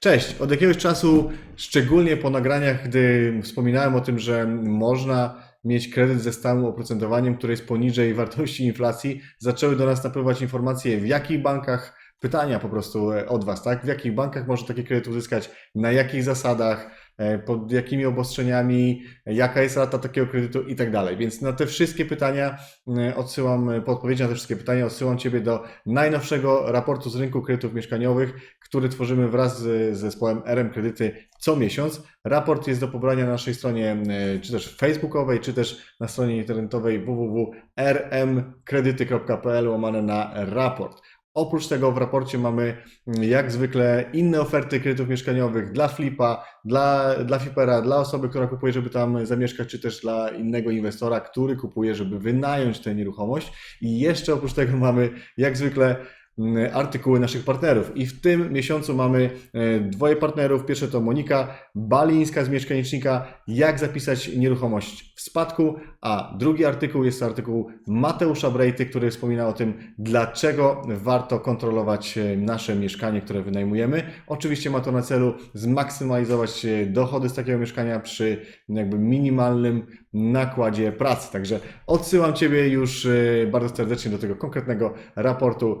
Cześć! Od jakiegoś czasu, szczególnie po nagraniach, gdy wspominałem o tym, że można mieć kredyt ze stałym oprocentowaniem, które jest poniżej wartości inflacji, zaczęły do nas napływać informacje, w jakich bankach, pytania po prostu e, od Was, tak? W jakich bankach można taki kredyt uzyskać, na jakich zasadach, pod jakimi obostrzeniami, jaka jest rata takiego kredytu i tak dalej. Więc na te wszystkie pytania e, odsyłam, po odpowiedzi na te wszystkie pytania odsyłam Ciebie do najnowszego raportu z rynku kredytów mieszkaniowych, który tworzymy wraz z zespołem RM Kredyty co miesiąc. Raport jest do pobrania na naszej stronie, e, czy też facebookowej, czy też na stronie internetowej www.rmkredyty.pl łamane na raport. Oprócz tego w raporcie mamy mm, jak zwykle inne oferty kredytów mieszkaniowych dla flipa, dla, dla flipera, dla osoby, która kupuje, żeby tam zamieszkać, czy też dla innego inwestora, który kupuje, żeby wynająć tę nieruchomość. I jeszcze oprócz tego mamy jak zwykle artykuły naszych partnerów. I w tym miesiącu mamy e, dwoje partnerów. Pierwsze to Monika Balińska z Mieszkanicznika, jak zapisać nieruchomość w spadku, a drugi artykuł jest artykuł Mateusza Brejty, który wspomina o tym, dlaczego warto kontrolować e, nasze mieszkanie, które wynajmujemy. Oczywiście ma to na celu zmaksymalizować e, dochody z takiego mieszkania przy jakby minimalnym nakładzie pracy. Także odsyłam Ciebie już bardzo serdecznie do tego konkretnego raportu.